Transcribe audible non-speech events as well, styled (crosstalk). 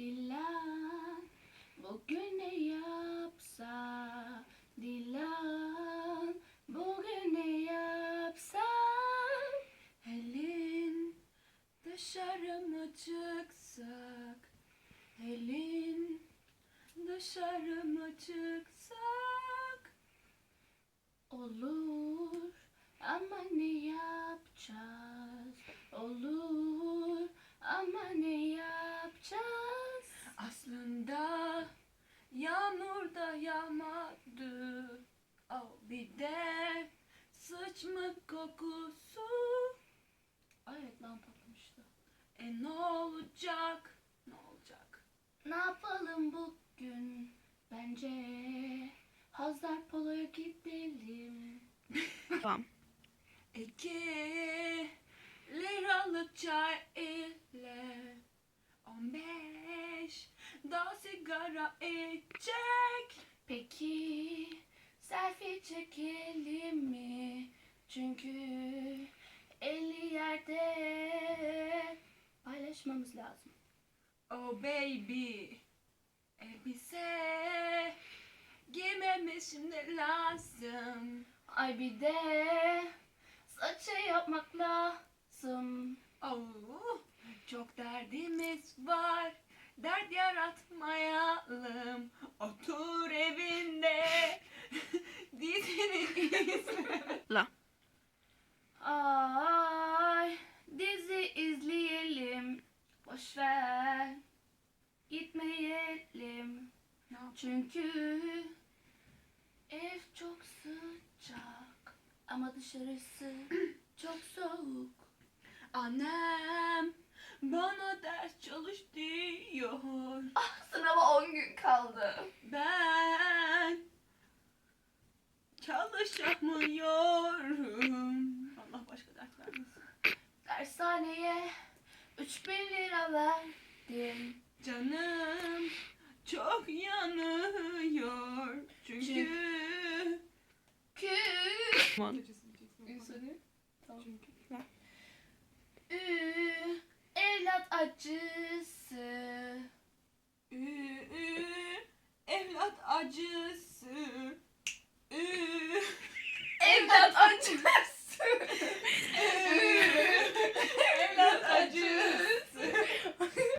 Dilan bugün ne yapsa Dilan bugün ne yapsa Helin dışarı mı çıksak Helin dışarı mı çıksak Olur ama ne yapacağız? Olur ama ne yapacağız? Aslında yağmur da yağmadı. Oh, bir de sıçma kokusu. Ay evet lan patlamıştı. E ne olacak? Ne olacak? Ne yapalım bugün? Bence Hazar Polo'ya gidelim. (laughs) Tamam. İki liralık çay ile on beş daha sigara içecek. Peki selfie çekelim mi? Çünkü elli yerde paylaşmamız lazım. Oh baby elbise giymemiz şimdi lazım. Ay bir de saçı yapmak lazım. Oh, çok derdimiz var. Dert yaratmayalım. Boş ver. Gitmeyelim. Çünkü ev çok sıcak ama dışarısı (clears throat) çok soğuk. Annem bana ders çalış diyor. Ah, Sınava 10 gün kaldı. Ben çalışamıyorum. 3000 lira verdim. Canım çok yanıyor. Çünkü Tamam. Tamam. Çünkü. Ü, evlat acısı. Ü, ü, evlat acısı. Ü, Evlat acısı.